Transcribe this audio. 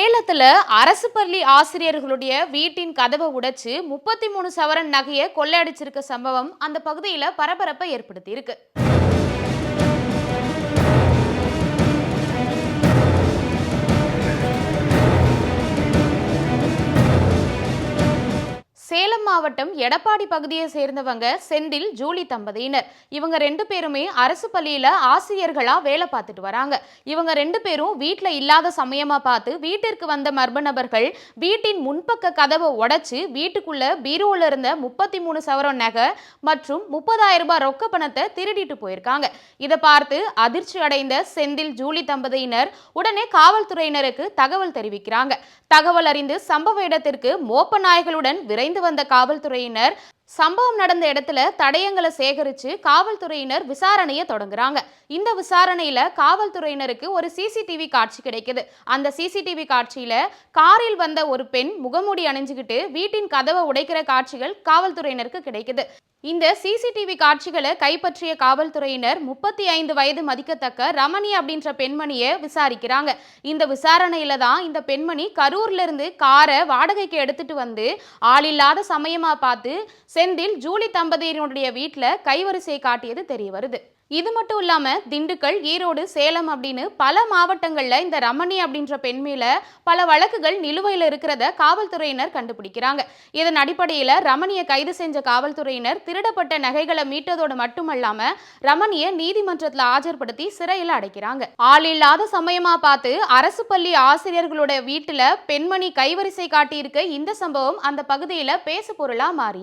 சேலத்துல அரசு பள்ளி ஆசிரியர்களுடைய வீட்டின் கதவை உடைச்சு முப்பத்தி மூணு சவரன் நகையை கொள்ளையடிச்சிருக்க சம்பவம் அந்த பகுதியில பரபரப்பை ஏற்படுத்தி இருக்கு மாவட்டம் எடப்பாடி பகுதியை சேர்ந்தவங்க செந்தில் ஜூலி தம்பதியினர். இவங்க ரெண்டு பேருமே அரசு பள்ளியில ஆசிரியர்களா வேலை பார்த்துட்டு வராங்க. இவங்க ரெண்டு பேரும் வீட்டில் இல்லாத சமயமா பார்த்து வீட்டிற்கு வந்த மர்ம நபர்கள் வீட்டின் முன்பக்க கதவை உடைச்சு வீட்டுக்குள்ள பீரோல இருந்த முப்பத்தி மூணு சவரம் நகை மற்றும் முப்பதாயிரம் ரூபாய் ரொக்க பணத்தை திருடிட்டு போயிருக்காங்க. இதை பார்த்து அதிர்ச்சி அடைந்த செந்தில் ஜூலி தம்பதியினர் உடனே காவல்துறையினருக்கு தகவல் தெரிவிக்கிறாங்க. தகவல் அறிந்து சம்பவ இடத்திற்கு மோப்ப நாய்களுடன் விரைந்து வந்த காவல்துறையினர் சம்பவம் நடந்த இடத்துல தடயங்களை சேகரித்து காவல்துறையினர் விசாரணையை தொடங்குறாங்க. இந்த விசாரணையில் காவல்துறையினருக்கு ஒரு சிசிடிவி காட்சி கிடைக்குது. அந்த சிசிடிவி காட்சியில் காரில் வந்த ஒரு பெண் முகமூடி அணிஞ்சுக்கிட்டு வீட்டின் கதவை உடைக்கிற காட்சிகள் காவல்துறையினருக்கு கிடைக்குது. இந்த சிசிடிவி காட்சிகளை கைப்பற்றிய காவல்துறையினர் முப்பத்தி ஐந்து வயது மதிக்கத்தக்க ரமணி அப்படின்ற பெண்மணியை விசாரிக்கிறாங்க. இந்த விசாரணையில தான் இந்த பெண்மணி கரூர்ல இருந்து காரை வாடகைக்கு எடுத்துட்டு வந்து ஆளில்லாத சமயமா பார்த்து செந்தில் ஜூலி தம்பதியினுடைய வீட்டில் கைவரிசை காட்டியது தெரிய வருது இது மட்டும் இல்லாம திண்டுக்கல் ஈரோடு சேலம் அப்படின்னு பல மாவட்டங்கள்ல இந்த ரமணி அப்படின்ற பெண் மேல பல வழக்குகள் நிலுவையில் இருக்கிறத காவல்துறையினர் கண்டுபிடிக்கிறாங்க. இதன் அடிப்படையில ரமணியை கைது செஞ்ச காவல்துறையினர் திருடப்பட்ட நகைகளை மீட்டதோடு மட்டுமல்லாம ரமணியை நீதிமன்றத்துல ஆஜர்படுத்தி சிறையில் அடைக்கிறாங்க. ஆள் இல்லாத சமயமா பார்த்து அரசு பள்ளி ஆசிரியர்களோட வீட்டுல பெண்மணி கைவரிசை காட்டியிருக்க. இந்த சம்பவம் அந்த பகுதியில பேசு பொருளா மாறி